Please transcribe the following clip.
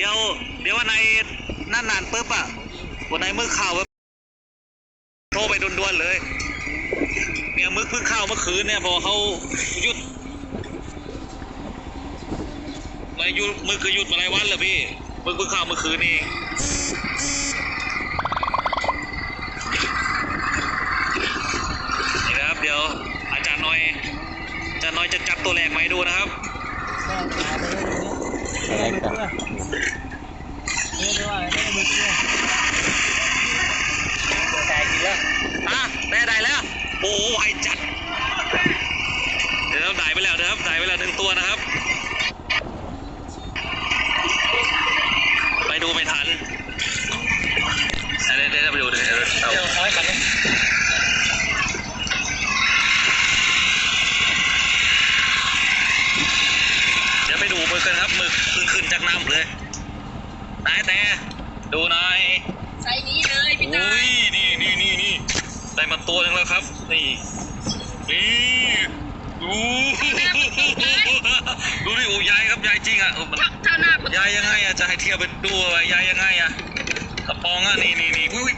เดี๋ยว เดี๋ยววันไหนนั่นนานปุ๊บอะวันไหนมือข่าวโทรไปด่วนๆเลยเนี่ยมึกเพิ่งเข้าเมื่อคืนเนี่ยพอเขาหยุดมาหยุดมึกคือหยุดมาหลายวันเลยพี่มึกเพิ่งเข้าเมื่อคืนนี่เองนี่นะครับเดี๋ยวอาจารย์น้อยอาจารย์น้อยจะจับตัวแรงมาให้ดูนะครับ แม่ไปแม่ได้มือเพื่อไม่ได้ว่าไม่ได้มือเพื่อตัวตายจริงแล้วอะได้ได้แล้ว โอ้ไวจัด เดี๋ยวได้ไปแล้วนะครับได้ไปแล้วหนึ่งตัวนะครับ ดี๋ยวไปดูมือกันครับมือขึ้นขึ้นจากน้ำเลยนายแต่ดูหน่อยใส่นี้เลยพี่ตาอุ้ยนี่นี่นี่นี่ได้มาตัวหนึงแล้วครับ นี่นี่ดูดูดิโอ้ยายครับยายจริงอะเออมันถ้าถ้าหน้าผมยายยังไงอะจะให้เทียบไปดูว่ายายยังไงอะกระปองอะนี่นี่นี่อุ้ย